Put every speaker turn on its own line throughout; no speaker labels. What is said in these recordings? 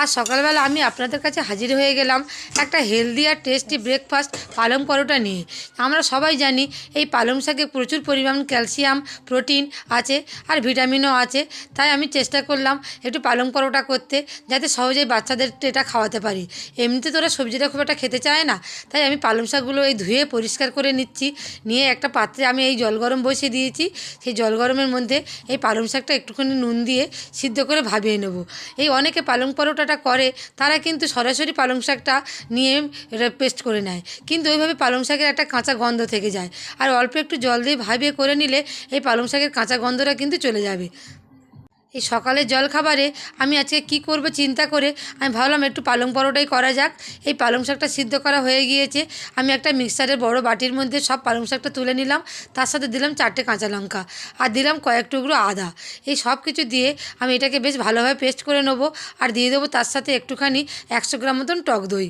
আজ সকালবেলা আমি আপনাদের কাছে হাজির হয়ে গেলাম একটা হেলদি আর টেস্টি ব্রেকফাস্ট পালং পরোটা নিয়ে। আমরা সবাই জানি এই পালং শাকে প্রচুর পরিমাণ ক্যালসিয়াম প্রোটিন আছে আর ভিটামিনও আছে। তাই আমি চেষ্টা করলাম একটু পালং পরোটা করতে যাতে সহজেই বাচ্চাদের এটা খাওয়াতে পারি। এমনিতে তোরা সবজিটা খুব একটা খেতে চায় না। তাই আমি পালং শাকগুলো এই ধুয়ে পরিষ্কার করে নিচ্ছি। নিয়ে একটা পাত্রে আমি এই জল গরম বসিয়ে দিয়েছি। সেই জল গরমের মধ্যে এই পালং শাকটা একটুখানি নুন দিয়ে সিদ্ধ করে ভাবিয়ে নেব। এই অনেকে পালং পরোটাটা করে, তারা কিন্তু সরাসরি পালং শাকটা নিয়ে পেস্ট করে নেয়। কিন্তু ওইভাবে পালং শাকের একটা কাঁচা গন্ধ থেকে যায়। আর অল্প একটু জল দিয়ে ভাবিয়ে করে নিলে এই পালং শাকের কাঁচা গন্ধটা কিন্তু চলে যাবে। এই সকালের জলখাবারে আমি আজকে কি করব চিন্তা করে আমি ভাবলাম একটু পালং পরোটাই করা যাক। এই পালং শাকটা সিদ্ধ করা হয়ে গিয়েছে। আমি একটা মিক্সারের বড় বাটির মধ্যে সব পালং শাকটা তুলে নিলাম। তার সাথে দিলাম চারটে কাঁচা লঙ্কা আর দিলাম কয়েক টুকরো আদা। এই সব কিছু দিয়ে আমি এটাকে বেশ ভালোভাবে পেস্ট করে নেব আর দিয়ে দেবো তার সাথে একটুখানি একশো গ্রাম মতন টক দই।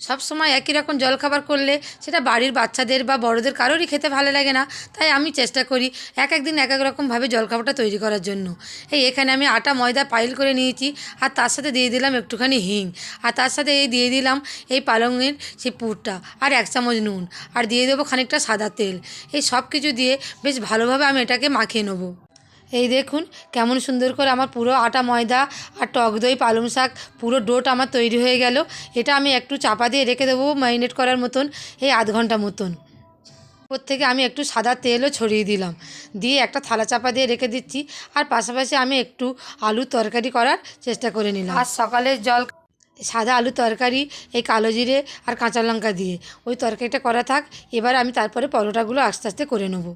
সব সময় একই রকম জলখাবার করলে সেটা বাড়ির বাচ্চাদের বা বড়দের কারোরই খেতে ভালো লাগে না। তাই আমি চেষ্টা করি এক এক দিন এক এক রকমভাবে জলখাবারটা তৈরি করার জন্য। এই এখানে আমি আটা ময়দা পাইল করে নিয়েছি আর তার সাথে দিয়ে দিলাম একটুখানি হিং। আর তার সাথে এই দিয়ে দিলাম এই পালংয়ের সেই পুরটা আর এক চামচ নুন। আর দিয়ে দেবো খানিকটা সাদা তেল। এই সব কিছু দিয়ে বেশ ভালোভাবে আমি এটাকে মাখিয়ে নেব। এই দেখুন কেমন সুন্দর করে আমার পুরো আটা ময়দা আর টক দই পালং শাক পুরো ডোট আমার তৈরি হয়ে গেল। এটা আমি একটু চাপা দিয়ে রেখে দেবো ম্যারিনেট করার মতন এই আধ ঘণ্টা মতন। উপর থেকে আমি একটু সাদা তেলও ছড়িয়ে দিলাম। দিয়ে একটা থালা চাপা দিয়ে রেখে দিচ্ছি আর পাশাপাশি আমি একটু আলুর তরকারি করার চেষ্টা করে নিলাম। আর সকালের জল সাদা আলু তরকারি এই কালো জিরে আর কাঁচা লঙ্কা দিয়ে। ওই তরকারিটা করা থাক এবার আমি তারপরে পরোটাগুলো আস্তে আস্তে করে নেব।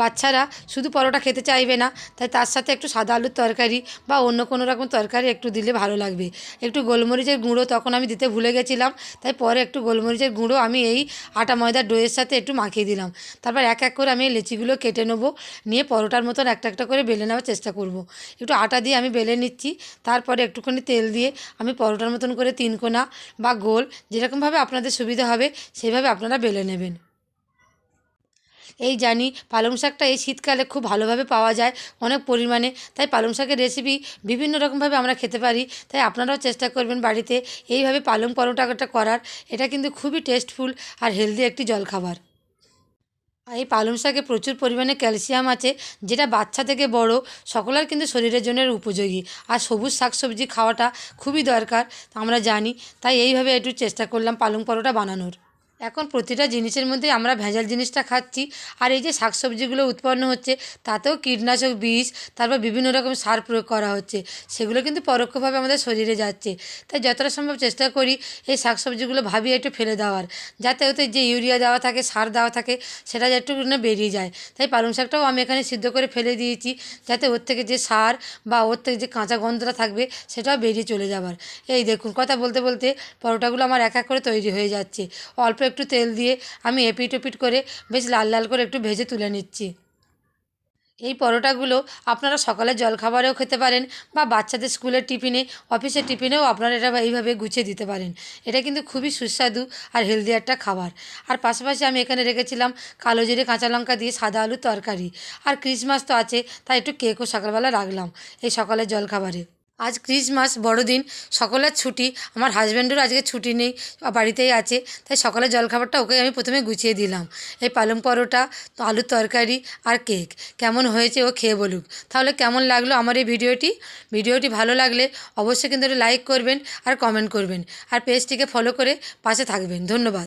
বাচ্চারা শুধু পরোটা খেতে চাইবে না, তাই তার সাথে একটু সাদা আলুর তরকারি বা অন্য কোনো রকম তরকারি একটু দিলে ভালো লাগবে। একটু গোলমরিচের গুঁড়ো তখন আমি দিতে ভুলে গেছিলাম, তাই পরে একটু গোলমরিচের গুঁড়ো আমি এই আটা ময়দার ডোয়ের সাথে একটু মাখিয়ে দিলাম। তারপর এক এক করে আমি লেচিগুলো কেটে নেব, নিয়ে পরোটার মতন একটা একটা করে বেলে নেওয়ার চেষ্টা করব। একটু আটা দিয়ে আমি বেলে নিচ্ছি, তারপরে একটুখানি তেল দিয়ে আমি পরোটার মতন করে তিন কোনা বা গোল যেরকমভাবে আপনাদের সুবিধা হবে সেইভাবে আপনারা বেলে নেবেন। এই জানি পালং শাকটা এই শীতকালে খুব ভালোভাবে পাওয়া যায় অনেক পরিমাণে। তাই পালং শাকের রেসিপি বিভিন্ন রকমভাবে আমরা খেতে পারি। তাই আপনারাও চেষ্টা করবেন বাড়িতে এইভাবে পালং পরোটাটা করার। এটা কিন্তু খুবই টেস্টফুল আর হেলদি একটি জলখাবার। এই পালং শাকে প্রচুর পরিমাণে ক্যালসিয়াম আছে, যেটা বাচ্চা থেকে বড় সকলের কিন্তু শরীরের জন্য উপযোগী। আর সবুজ শাকসবজি খাওয়াটা খুবই দরকার আমরা জানি। তাই এইভাবে একটু চেষ্টা করলাম পালং পরোটা বানানোর। এখন প্রতিটা জিনিসের মধ্যে আমরা ভেজাল জিনিসটা খাচ্ছি। আর এই যে শাকসবজিগুলো উৎপন্ন হচ্ছে, তাতেও কীটনাশক বিষ তারপর বিভিন্ন রকম সার প্রয়োগ করা হচ্ছে। সেগুলো কিন্তু পরোক্ষভাবে আমাদের শরীরে যাচ্ছে। তাই যতটা সম্ভব চেষ্টা করি এই শাকসবজিগুলো ভাবিয়ে একটু ফেলে দেওয়ার, যাতে ওতে যে ইউরিয়া দেওয়া থাকে, সার দেওয়া থাকে, সেটা একটু না বেরিয়ে যায়। তাই পালং শাকটাও আমি এখানে সিদ্ধ করে ফেলে দিয়েছি, যাতে ওর থেকে যে সার বা ওর থেকে যে কাঁচা গন্ধটা থাকবে, সেটাও বেরিয়ে চলে যাবার। এই দেখুন, কথা বলতে বলতে পরোটাগুলো আমার এক এক করে তৈরি হয়ে যাচ্ছে। অল্প একটু তেল দিয়ে আমি এপিট ওপিট করে বেশ লাল লাল করে একটু ভেজে তুলে নিচ্ছি। এই পরোটাগুলো আপনারা সকালে জলখাবারেও খেতে পারেন বা বাচ্চাদের স্কুলের টিফিনে, অফিসের টিফিনেও আপনারা এটা এইভাবে গুছিয়ে দিতে পারেন। এটা কিন্তু খুবই সুস্বাদু আর হেলদি একটা খাবার। আর পাশাপাশি আমি এখানে রেখেছিলাম কালো জিরে, কাঁচা লঙ্কা দিয়ে সাদা আলুর তরকারি। আর ক্রিসমাস তো আছে, তাই একটু কেকও সকালবেলা রাখলাম এই সকালের জলখাবারে। আজ ক্রিসমাস বড়দিন, সকলের ছুটি। আমার হাজব্যান্ডেরও আজকে ছুটি নেই বাড়িতেই আছে, তাই সকালের জলখাবারটা ওকে আমি প্রথমে গুছিয়ে দিলাম। এই পালং পরোটা, আলুর তরকারি আর কেক কেমন হয়েছে ও খেয়ে বলুক। তাহলে কেমন লাগল আমার এই ভিডিওটি? ভিডিওটি ভালো লাগলে অবশ্যই কিন্তু লাইক করবেন আর কমেন্ট করবেন। আর পেজটিকে ফলো করে পাশে থাকবেন। ধন্যবাদ।